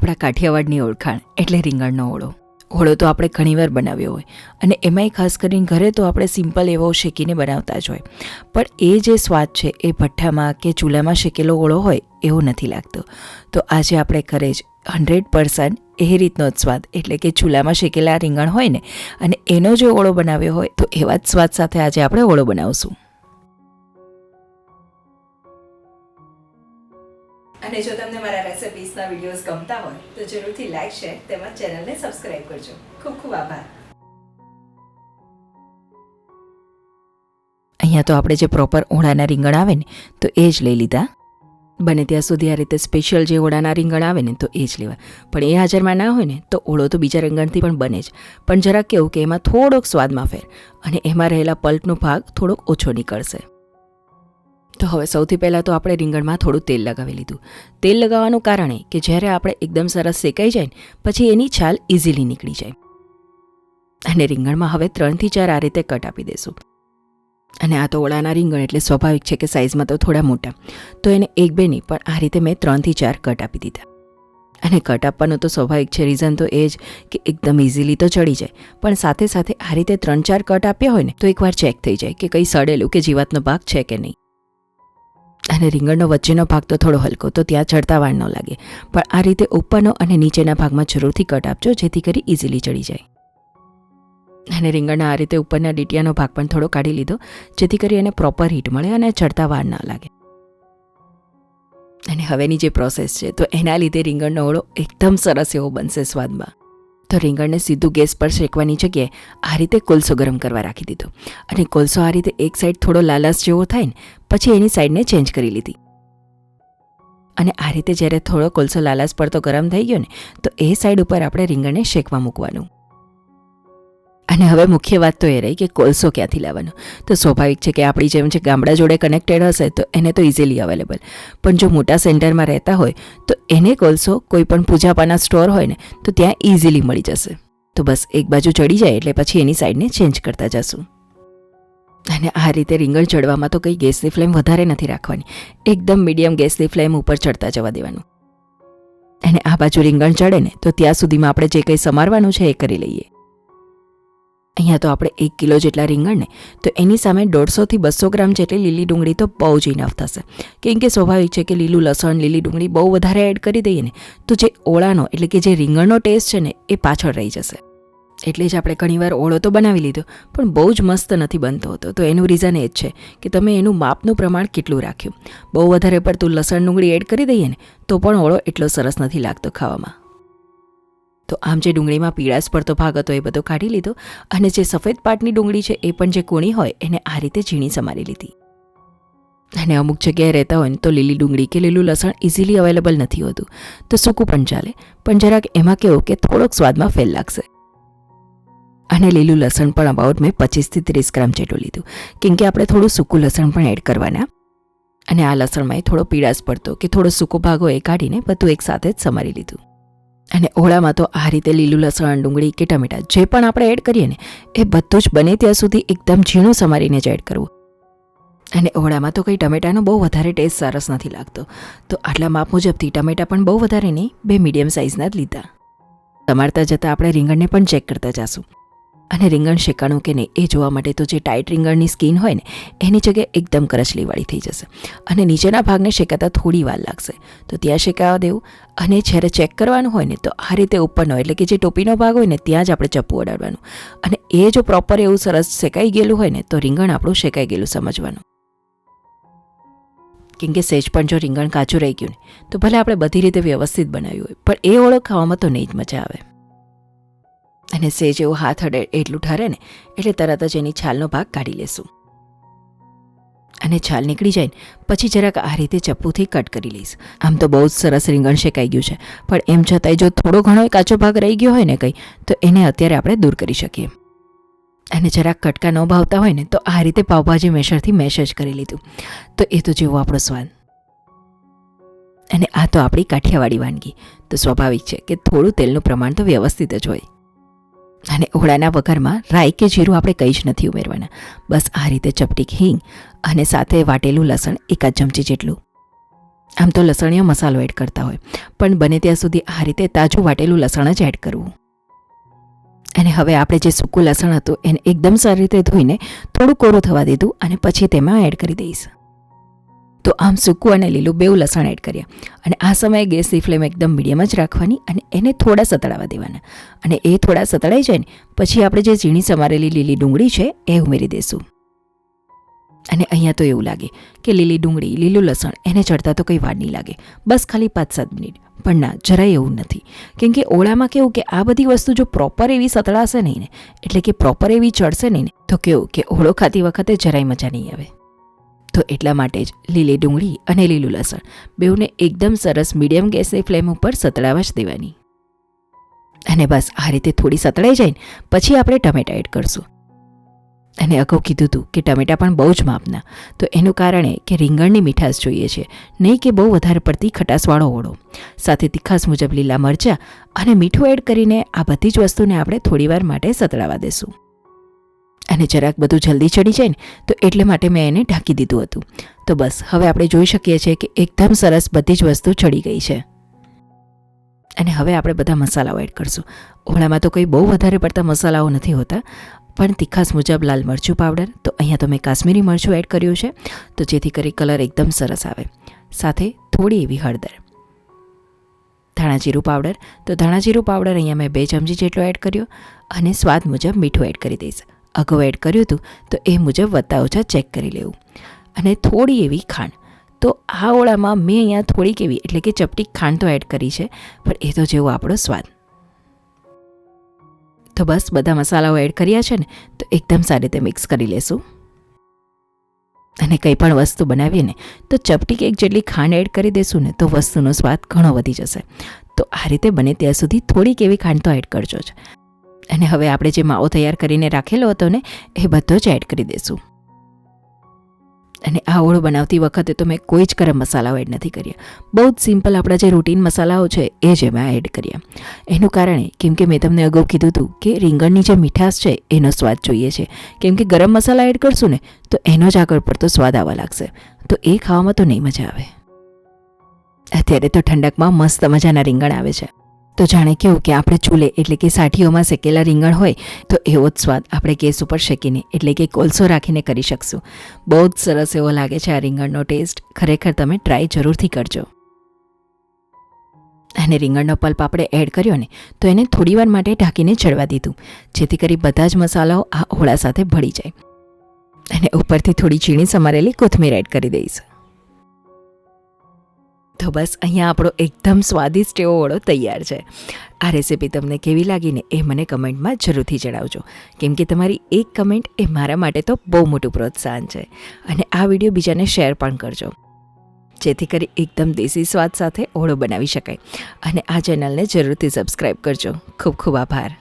આપણા કાઠિયાવાડની ઓળખાણ, એટલે રીંગણનો ઓળો. ઓળો તો આપણે ઘણીવાર બનાવ્યો હોય અને એમાંય ખાસ કરીને ઘરે તો આપણે સિમ્પલ એવો શેકીને બનાવતા જ હોય. પણ એ જે સ્વાદ છે, એ ભઠ્ઠામાં કે ચૂલામાં શેકેલો ઓળો હોય, એવો નથી લાગતો. તો આજે આપણે ઘરે જ હંડ્રેડ પર્સન્ટ એ રીતનો જ સ્વાદ, એટલે કે ચૂલામાં શેકેલા રીંગણ હોય ને, અને એનો જો ઓળો બનાવ્યો હોય, તો એવા જ સ્વાદ સાથે આજે આપણે ઓળો બનાવશું. અને જો તમને મારા રેસિપીસના વિડીયોઝ ગમતા હોય, તો જરૂરથી લાઈક શેર તેમજ ચેનલને સબસ્ક્રાઇબ કરજો. ખૂબ ખૂબ આભાર. અહીંયા તો આપણે જે પ્રોપર ઓળાના રીંગણ આવે ને, તો એ જ લઈ લીધા. બને ત્યાં સુધી આ રીતે સ્પેશિયલ જે ઓળાના રીંગણ આવે ને, તો એ જ લેવા. પણ એ હાજરમાં ના હોય ને, તો ઓળો તો બીજા રીંગણથી પણ બને જ. પણ જરાક કેવું કે એમાં થોડોક સ્વાદમાં ફેર, અને એમાં રહેલા પલ્પનો ભાગ થોડોક ઓછો નીકળશે. તો હવે સૌથી પહેલાં તો આપણે રીંગણમાં થોડું તેલ લગાવી લીધું. તેલ લગાવવાનું કારણ એ કે જ્યારે આપણે એકદમ સરસ શેકાઈ જાય પછી એની છાલ ઇઝીલી નીકળી જાય. અને રીંગણમાં હવે ત્રણથી ચાર આ રીતે કટ આપી દેશું. અને આ તો ઓળાના રીંગણ એટલે સ્વાભાવિક છે કે સાઇઝમાં તો થોડા મોટા. તો એને એક બે નહીં, પણ આ રીતે મેં ત્રણથી ચાર કટ આપી દીધા. અને કટ આપવાનું તો સ્વાભાવિક છે રીઝન તો એ જ કે એકદમ ઇઝીલી તો ચડી જાય. પણ સાથે સાથે આ રીતે ત્રણ ચાર કટ આપ્યા હોય ને, તો એકવાર ચેક થઈ જાય કે કંઈ સડેલું કે જીવાતનો ભાગ છે કે નહીં. અને રીંગણનો વચ્ચેનો ભાગ તો થોડો હલકો, તો ત્યાં ચડતા વાર ન લાગે. પણ આ રીતે ઉપરનો અને નીચેના ભાગમાં જરૂરથી કટ આપજો, જેથી કરી ઇઝીલી ચડી જાય. અને રીંગણના આ રીતે ઉપરના ડીટિયાનો ભાગ પણ થોડો કાઢી લીધો, જેથી કરી એને પ્રોપર હીટ મળે અને ચડતા વાર ના લાગે. અને હવેની જે પ્રોસેસ છે, તો એના લીધે રીંગણનો ઓળો એકદમ સરસ એવો બનશે સ્વાદમાં. તો રીંગણને સીધું ગેસ પર શેકવાની જગ્યાએ આ રીતે કોલસો ગરમ કરવા રાખી દીધો. અને કોલસો આ રીતે એક સાઈડ થોડો લાલાશ જેવો થાય ને, પછી એની સાઈડને ચેન્જ કરી લીધી. અને આ રીતે જ્યારે થોડો કોલસો લાલાશ પડતો ગરમ થઈ ગયો ને, તો એ સાઈડ ઉપર આપણે રીંગણને શેકવા મૂકવાનું. અને હવે મુખ્ય વાત તો એ રહી કે કોલસો ક્યાંથી લાવવાનો તો સ્વાભાવિક છે કે આપણી જેમ જે ગામડા જોડે કનેક્ટેડ હશે તો એને તો ઇઝીલી અવેલેબલ પણ જો મોટા સેન્ટરમાં રહેતા હોય, તો એને કોલસો કોઈ પણ પૂજાપાના સ્ટોર હોય ને, તો ત્યાં ઇઝીલી મળી જશે. તો બસ એક બાજુ ચડી જાય એટલે પછી એની સાઈડને ચેન્જ કરતા જશું. અને આ રીતે રીંગણ ચડવામાં તો કંઈ ગેસની ફ્લેમ વધારે નથી રાખવાની. એકદમ મીડિયમ ગેસની ફ્લેમ ઉપર ચડતા જવા દેવાનું. અને આ બાજુ રીંગણ ચડે ને, તો ત્યાં સુધીમાં આપણે જે કંઈ સમારવાનું છે એ કરી લઈએ. અહીંયા તો આપણે એક કિલો જેટલા રીંગણને, તો એની સામે દોઢસોથી બસો ગ્રામ જેટલી લીલી ડુંગળી તો બહુ જ ઇનફ થશે. કેમ કે સ્વાભાવિક છે કે લીલું લસણ, લીલી ડુંગળી બહુ વધારે એડ કરી દઈએ ને, તો જે ઓળાનો એટલે કે જે રીંગણનો ટેસ્ટ છે ને, એ પાછળ રહી જશે. એટલે જ આપણે ઘણીવાર ઓળો તો બનાવી લીધો, પણ બહુ જ મસ્ત નથી બનતો હતો. તો એનું રીઝન એ જ છે કે તમે એનું માપનું પ્રમાણ કેટલું રાખ્યું. બહુ વધારે પડતું લસણ ડુંગળી એડ કરી દઈએ ને, તો પણ ઓળો એટલો સરસ નથી લાગતો ખાવામાં. તો આમ જે ડુંગળીમાં પીળાશ પડતો ભાગ હતો એ બધો કાઢી લીધો અને જે સફેદ પાટની ડુંગળી છે એ પણ જે કૂણી હોય એને આ રીતે ઝીણી સમારી લીધી. અને અમુક જગ્યાએ રહેતા હોય ને તો લીલી ડુંગળી કે લીલું લસણ ઇઝીલી અવેલેબલ નથી હોતું. તો સૂકું પણ ચાલે. પણ જરાક એમાં કેવું કે થોડોક સ્વાદમાં ફેલ લાગશે. અને લીલું લસણ પણ અબાઉટ મેં પચીસથી ત્રીસ ગ્રામ જેટલું લીધું. કેમ કે આપણે થોડું સૂકું લસણ પણ એડ કરવાના. અને આ લસણમાં થોડો પીળાશ પડતો કે થોડો સૂકો ભાગો એ કાઢીને બધું એક સાથે જ સમારી લીધું. અને ઓળામાં તો આ રીતે લીલું લસણ, ડુંગળી કે ટમેટા જે પણ આપણે એડ કરીએ ને, એ બધું જ બને ત્યાં સુધી એકદમ ઝીણું સમારીને જ એડ કરવું. અને ઓળામાં તો કંઈ ટમેટાનો બહુ વધારે ટેસ્ટ સરસ નથી લાગતો. તો આટલા માપ મુજબથી ટમેટા પણ બહુ વધારે નહીં, બે મીડિયમ સાઇઝના જ લીધા. સમારતા જતાં આપણે રીંગણને પણ ચેક કરતા જાશું. અને રીંગણ શેકાણું કે નહીં, એ જોવા માટે તો જે ટાઈટ રીંગણની સ્કીન હોય ને, એની જગ્યાએ એકદમ કરચલીવાળી થઈ જશે. અને નીચેના ભાગને શેકાતા થોડી વાર લાગશે. તો ત્યાં શેકાવા દેવું. અને જ્યારે ચેક કરવાનું હોય ને, તો આ રીતે ઉપરનો, એટલે કે જે ટોપીનો ભાગ હોય ને, ત્યાં જ આપણે ચપ્પુ અડાડવાનું. અને એ જો પ્રોપર એવું સરસ શેકાઈ ગયેલું હોય ને, તો રીંગણ આપણું શેકાઈ ગયેલું સમજવાનું. કેમ કે સેજ પણ જો રીંગણ કાચું રહી ગયું ને, તો ભલે આપણે બધી રીતે વ્યવસ્થિત બનાવ્યું હોય, પણ એ ઓળખ ખાવામાં તો નહીં જ મજા આવે. અને સેજ એવો હાથ અડે એટલું ઠરે ને, એટલે તરત જ એની છાલનો ભાગ કાઢી લેશું. અને છાલ નીકળી જાય ને, પછી જરાક આ રીતે ચપ્પુથી કટ કરી લઈશ. આમ તો બહુ જ સરસ રીંગણ શેકાઈ ગયું છે. પણ એમ છતાંય જો થોડો ઘણો કાચો ભાગ રહી ગયો હોય ને કંઈ, તો એને અત્યારે આપણે દૂર કરી શકીએ. અને જરાક કટકા ન ભાવતા હોય ને, તો આ રીતે પાવભાજી મેશરથી મેશ જ કરી લીધું. તો એ તો જેવો આપણો સ્વાદ. અને આ તો આપણી કાઠિયાવાડી વાનગી. તો સ્વાભાવિક છે કે થોડું તેલનું પ્રમાણ તો વ્યવસ્થિત જ હોય. અને ઓળાના વઘારમાં રાઈ કે જીરું આપણે કંઈ જ નથી ઉમેરવાના. બસ આ રીતે ચપટીક હિંગ અને સાથે વાટેલું લસણ એકાદ ચમચી જેટલું. આમ તો લસણીયો મસાલો એડ કરતા હોય. પણ બને ત્યાં સુધી આ રીતે તાજું વાટેલું લસણ જ એડ કરવું. અને હવે આપણે જે સૂકું લસણ હતું એને એકદમ સારી રીતે ધોઈને થોડું કોરું થવા દીધું અને પછી તેમાં એડ કરી દઈશ. તો આમ સૂકું અને લીલું બેઉ લસણ એડ કર્યા અને આ સમયે ગેસની ફ્લેમ એકદમ મીડિયમ જ રાખવાની અને એને થોડા સતળાવા દેવાના. અને એ થોડા સતળાઈ જાય ને, પછી આપણે જે ઝીણી સમારેલી લીલી ડુંગળી છે, એ ઉમેરી દઈશું અને અહીંયા તો એવું લાગે કે લીલી ડુંગળી, લીલું લસણ, એને ચડતા તો કંઈ વાર નહીં લાગે. બસ ખાલી પાંચ સાત મિનિટ. પણ ના, જરાય એવું નથી. કેમ કે ઓળામાં કેવું કે આ બધી વસ્તુ જો પ્રોપર એવી સતળાશે નહીં ને, એટલે કે પ્રોપર એવી ચડશે નહીં ને, તો કેવું કે ઓળો ખાતી વખતે જરાય મજા નહીં આવે. તો એટલા માટે જ લીલી ડુંગળી અને લીલું લસણ. બેઉને એકદમ સરસ મીડિયમ ગેસની ફ્લેમ ઉપર સતળાવા જ દેવાની. અને બસ આ રીતે થોડી સતળાઈ જાય ને, પછી આપણે ટમેટા એડ કરશું. અને અગાઉ કીધું હતું કે ટમેટા પણ બહુ જ માપના, તો એનું કારણ એ કે રીંગણની મીઠાશ જોઈએ છે, નહીં કે બહુ વધારે પડતી ખટાશવાળો ઓળો. સાથે તીખાસ મુજબ લીલા મરચાં અને મીઠું એડ કરીને આ બધી જ વસ્તુને આપણે થોડીવાર માટે સતળાવા દેશું. અને જરાક બધું જલ્દી ચડી જાય ને, તો એટલે માટે મેં એને ઢાંકી દીધું હતું. તો બસ, હવે આપણે જોઈ શકીએ છીએ કે એકદમ સરસ બધી જ વસ્તુ ચડી ગઈ છે. અને હવે આપણે બધા મસાલાઓ એડ કરશું. ઓળામાં તો કંઈ બહુ વધારે પડતા મસાલાઓ નથી હોતા, પણ તીખાસ મુજબ લાલ મરચું પાવડર તો અહીંયા તો મેં કાશ્મીરી મરચું એડ કર્યું છે, તો જેથી કરી કલર એકદમ સરસ આવે. સાથે થોડી એવી હળદર. ધાણા જીરું પાવડર તો ધાણા જીરું પાવડર અહીંયા મેં બે ચમચી જેટલો એડ કર્યો, અને સ્વાદ મુજબ મીઠું એડ કરી દઈશ. અગાઉ એડ કર્યું હતું, તો એ મુજબ વત્તા ઓછા ચેક કરી લેવું. અને થોડી એવી ખાંડ. તો આ ઓળામાં મેં અહીંયા થોડીક એવી એટલે કે ચપટી ખાંડ તો એડ કરી છે, પણ એ તો જેવો આપણો સ્વાદ. તો બસ, બધા મસાલાઓ એડ કર્યા છે ને, તો એકદમ સારી રીતે મિક્સ કરી લેશું. અને કંઈ પણ વસ્તુ બનાવીએ ને, તો ચપટી એક જેટલી ખાંડ એડ કરી દેશું ને, તો વસ્તુનો સ્વાદ ઘણો વધી જશે. તો આ રીતે બને ત્યાં સુધી થોડીક એવી ખાંડ તો એડ કરજો જ. અને હવે આપણે જે માવો તૈયાર કરીને રાખેલો હતો ને, એ બધો જ એડ કરી દઈશું અને આ ઓળો બનાવતી વખતે તો મેં કોઈ જ ગરમ મસાલાઓ એડ નથી કર્યા. બહુ જ સિમ્પલ આપણા જે રૂટીન મસાલાઓ છે, એ જ એમાં એડ કર્યા. એનું કારણ કેમ કે મેં તમને અગાઉ કીધું હતું કે રીંગણની જે મીઠાશ છે, એનો સ્વાદ જોઈએ છે. કેમ કે ગરમ મસાલા એડ કરશું ને, તો એનો જ આગળ પડતો સ્વાદ આવવા લાગશે. તો એ ખાવામાં તો નહીં મજા આવે. અત્યારે તો ઠંડકમાં મસ્ત મજાના રીંગણ આવે છે. તો જાણે કેવું કે આપણે ચૂલે, એટલે કે સાઠીઓમાં શેકેલા રીંગણ હોય, તો એવો જ સ્વાદ આપણે ગેસ ઉપર શેકીને, એટલે કે કોલસો રાખીને કરી શકશું. બહુ જ સરસ એવો લાગે છે આ રીંગણનો ટેસ્ટ. ખરેખર તમે ટ્રાય જરૂરથી કરજો. અને રીંગણનો પલ્પ આપણે એડ કર્યો ને, તો એને થોડીવાર માટે ઢાંકીને ચડવા દીધું, જેથી કરી બધા જ મસાલાઓ આ ઓળા સાથે ભળી જાય. અને ઉપરથી થોડી ઝીણી સમારેલી કોથમીર એડ કરી દઈશ. તો બસ અહીંયા આપણો એકદમ સ્વાદિષ્ટ એવો ઓળો તૈયાર છે. આ રેસીપી તમને કેવી લાગીને એ મને કમેન્ટમાં જરૂરથી જણાવજો. કેમ કે તમારી એક કમેન્ટ એ મારા માટે તો બહુ મોટું પ્રોત્સાહન છે. અને આ વીડિયો બીજાને શેર પણ કરજો. જેથી કરી એકદમ દેશી સ્વાદ સાથે ઓળો બનાવી શકાય. અને આ ચેનલને જરૂરથી સબસ્ક્રાઈબ કરજો. ખૂબ ખૂબ આભાર.